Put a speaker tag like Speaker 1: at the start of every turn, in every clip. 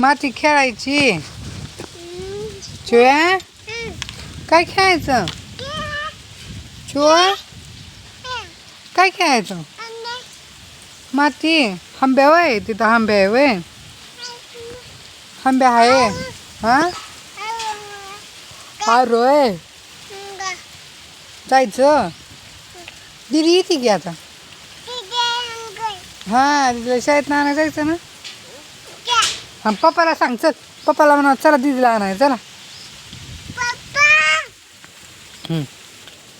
Speaker 1: माती खेळायची? चिव्या काय खेळायचं? चिवा काय खेळायचं? माती? आंब्या वय तिथं आंब्या आहे वय. आंब्या आहे? हा? हा रोय जायचं? दिदी येते की आता. हा तिला शाळेत ना जायचं ना? हा पप्पाला सांग चल. पप्पाला म्हणा चला दिदीला आणाय चला. हम्म.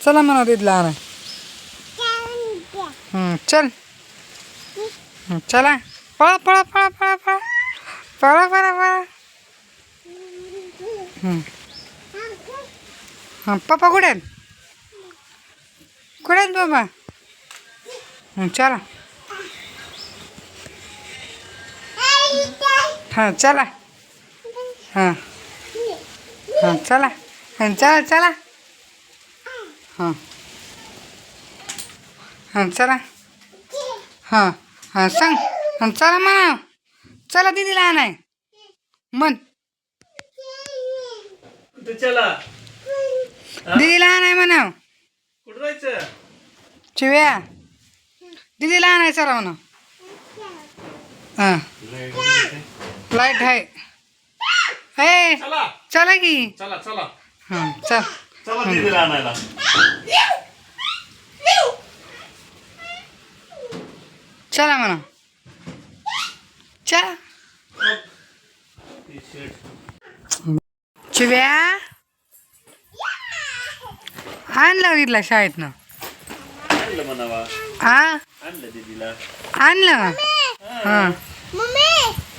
Speaker 1: चला म्हणा दिदीला आणाय हम्म, चल. हम्म, चला. पळा पळा पळा पळा पळा. पळा पळा पळा. हम्म. हा पप्पा कुठे आहेत? कुठे आहेत बाबा चला. हां चला. हां. हां चला. हां चला चला. हां. हां चला. हां हां सांग. हां चला म्हणा चला दिदीला आणाय मन
Speaker 2: कुठे चला?
Speaker 1: दिदीला आणाय म्हणा
Speaker 2: कुठं जायचं?
Speaker 1: चिव्या. दिदीला आणाय चला म्हणा हां. लाइट आहे ए
Speaker 2: चला।
Speaker 1: चला की
Speaker 2: चला चला।
Speaker 1: हां चल।
Speaker 2: चला दीदीला आणायला।
Speaker 1: चला म्हणा। चला चिव्या? आणलं दिदीला शाळेतनं.
Speaker 2: आणलं म्हणावा.
Speaker 1: हा
Speaker 2: आणलं दीदीला
Speaker 1: आणलं? हां.
Speaker 3: मम्मी!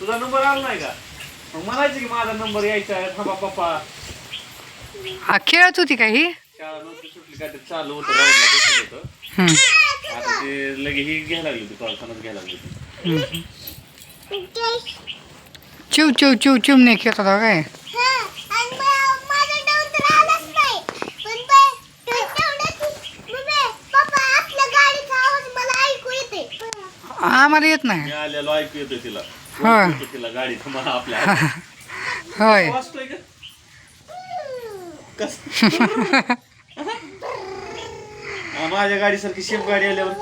Speaker 2: तुझा नंबर आला नाही का? मग म्हणायचं की माझा नंबर यायचा आहे. थांबा पप्पा.
Speaker 1: हा खेळत होती का ही?
Speaker 2: शाळा नव्हती सुटली काय ते चालू होतं राऊंडला बसलं होतं.
Speaker 1: हं.
Speaker 2: आता ते लगे ही घ्यायला लागली होती पावसानंच घ्यायला लागली होती.
Speaker 1: चिव चिव चिव चिमणे खेळत होता काय
Speaker 3: हा, आणि मग माझा डाऊन तर आलाच नाही. पण बाई, ते तेवढ्यात मम्मी, पप्पा, आपल्या गाडीचा आवाज मला ऐकू येते.
Speaker 1: आम्हाला येत नाही.
Speaker 2: मी आलेलो ऐकू येतोय तिला.
Speaker 1: होय.
Speaker 2: ऐकू तिला गाडी थांबा आपल्या
Speaker 1: होय.
Speaker 2: वाजतोय का? कस? हा, माझ्या गाडीसारखी शेप गाडी आल्यावर.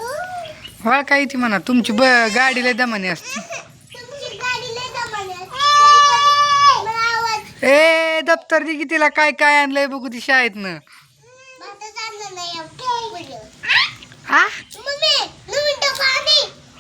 Speaker 1: होय काय ती म्हणा तुमची ब गाडीला दमाने असते
Speaker 3: तुमची गाडी लय दमाने असते. मला आवाज
Speaker 1: ए दप्तर दे की तिला काय काय आणलंय बघू ती शाळेतनं.
Speaker 3: भातच आणलं नाही एवढं.
Speaker 1: हा
Speaker 3: मम्मी,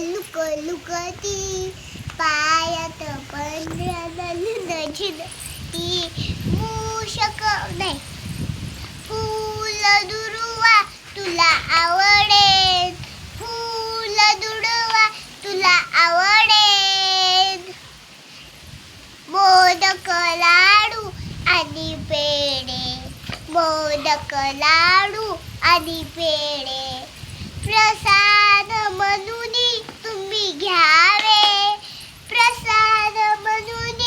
Speaker 3: लुक लुकती. पायात पंधरा झिनती मूषक नाही. फुल दुर्वा तुला आवडेल. फुल दुर्वा तुला आवडेल मोदक लाडू आणि पेढे मोदक लाडू आणि पेढे प्रसाद म्हणून तुम्ही घ्यावे. प्रसाद म्हणून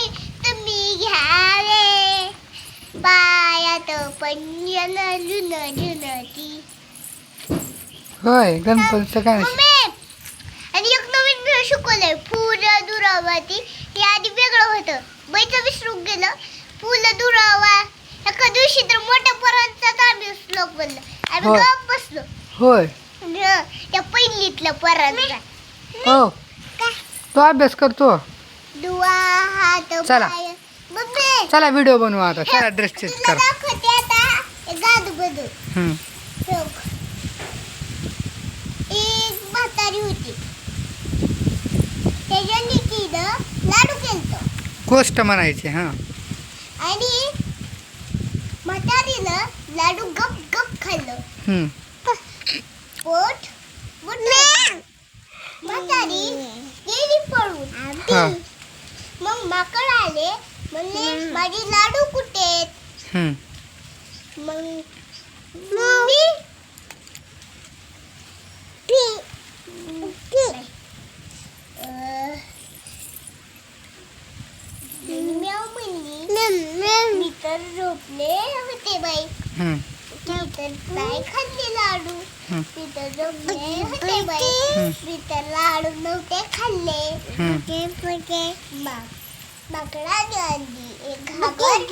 Speaker 3: तुम्ही घ्यावे. पायात पंजन झुन झुनती
Speaker 1: होय गणपतीचं काय?
Speaker 3: मम्मी! आणि एक नवीन शिकवलंय. फुल दुरावती हे आधी वेगळं होतं. बाईचं विसरून गेलं. फुलं दुरावा एका दिवशी तर मोठ्या पोरांचा आम्ही श्लोक बोललो आम्ही
Speaker 1: होय.
Speaker 3: गप बसलो.
Speaker 1: होय.
Speaker 3: न त्या पहिलीतल्या पोरांचा.
Speaker 1: हो. तो अभ्यास करतो.
Speaker 3: दुवा हात
Speaker 1: चला.
Speaker 3: पाय. मम्मी.
Speaker 1: चला व्हिडिओ बनवू आता. चला ड्रेस चेंज
Speaker 3: तुला
Speaker 1: कर.
Speaker 3: दाखवते आता. हे गादू बदल.
Speaker 1: हम्म.
Speaker 3: बघ. एक म्हातारी होती. त्याच्यानी तिनं लाडू केलतो.
Speaker 1: गोष्ट म्हणायची हां.
Speaker 3: आणि म्हातारीनं लाडू गप गप खाल्लं
Speaker 1: हम्म.
Speaker 3: पोट. म्हातारी गेली पळून
Speaker 1: हा.
Speaker 3: मग माकड आले म्हणले माझे लाडू कुठे. मग मी अं, म्याव म्हणली मी तर झोपले होते बाई
Speaker 1: हम्म.
Speaker 3: मी तर नाही खाल्ले लाडू
Speaker 1: हम्म.
Speaker 3: होते बाई लाडू नव्हते खाल्ले मा- एक घागर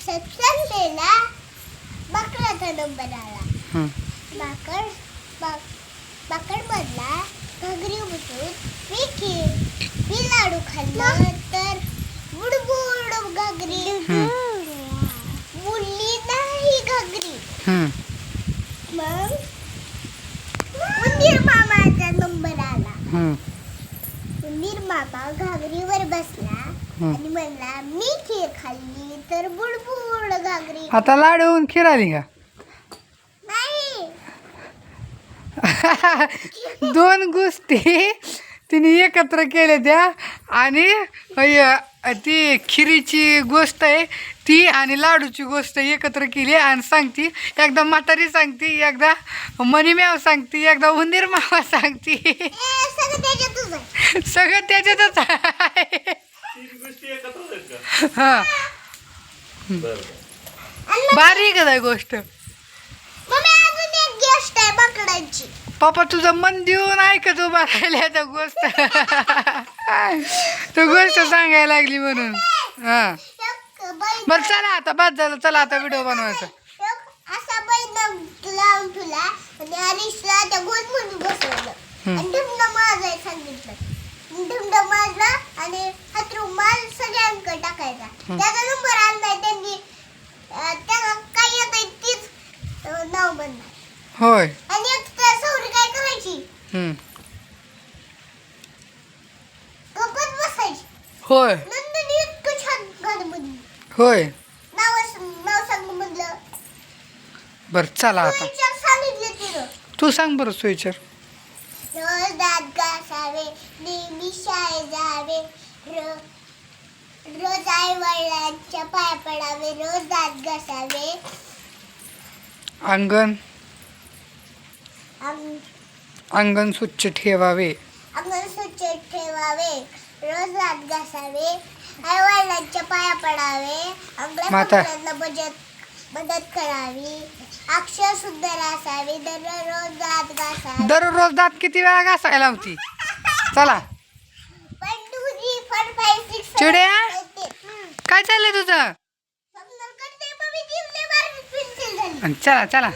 Speaker 3: सत्संगेला माकडाचा नंबर आला माकड माकड मधला घागरी बसून मी खेळ मी लाडू खाल्लं तर बुडबुड घागरी बुडली नाही घागरी
Speaker 1: हम्म.
Speaker 3: मग? उंदीर मामाचा नंबर आला.
Speaker 1: हम्म.
Speaker 3: उंदीर मामा घागरीवर बसला
Speaker 1: हम्म.
Speaker 3: आणि म्हणला मी खीर खाल्ली तर बुडबुड घागरी
Speaker 1: आता लाडून खीर आली का?
Speaker 3: नाही.
Speaker 1: दोन गोष्टी तिने एकत्र केल्या त्या आणि अय, ती खिरीची गोष्ट आहे ती आणि लाडूची गोष्ट एकत्र केली आणि सांगती एकदा म्हातारी सांगती एकदा मणिम्याव सांगती एकदा उंदीर मावा सांगती.
Speaker 3: सगळं त्याच्यातच आहे.
Speaker 1: हा. बारीक आहे गोष्ट. पप्पा तुझं मन देऊन ऐकत त्या गोष्ट. तू गोष्ट सांगायला लागली म्हणून. हा. बरं चला आता बस झालं चला आता व्हिडिओ बनवायचा.
Speaker 3: असा लावून ठेवला आणि हरीशला त्या बसवलं. सांगितलं. आणि हातरू माल सगळ्यांकडे टाकायचा. त्याचा नंबर आणलाय त्यांनी त्याला काय येत तीच नाव बनणार.
Speaker 1: होय
Speaker 3: आणि एक त्या सौरी काय करायची
Speaker 1: हम्म.
Speaker 3: गप्पत बसायची
Speaker 1: होय
Speaker 3: नंदनी इतकं छान गाणं म्हणली
Speaker 1: होय.
Speaker 3: नाव नाव सांग म्हणलं.
Speaker 1: बरं चला आता.
Speaker 3: विचार सांगितले तिनं
Speaker 1: तू सांग बरं स्विचर.
Speaker 3: रोज दात घासावे नेहमी शाळेत जावे. रो- रोज आई वडिलांच्या पाया पडावे रोज दात घासावे.
Speaker 1: अंगण.
Speaker 3: अंग-
Speaker 1: अंगण स्वच्छ ठेवावे.
Speaker 3: अंगण स्वच्छ ठेवावे रोज दात घासावे. आई वडिलांच्या पाया पडावे
Speaker 1: माता.
Speaker 3: बचत मदत करावी. अक्षर सुंदर असावे दररोज दात घासावे.
Speaker 1: दररोज दात किती वेळा घासायला होती? चला. चिड्या? काय चाललंय तुझं. आणि चला चला.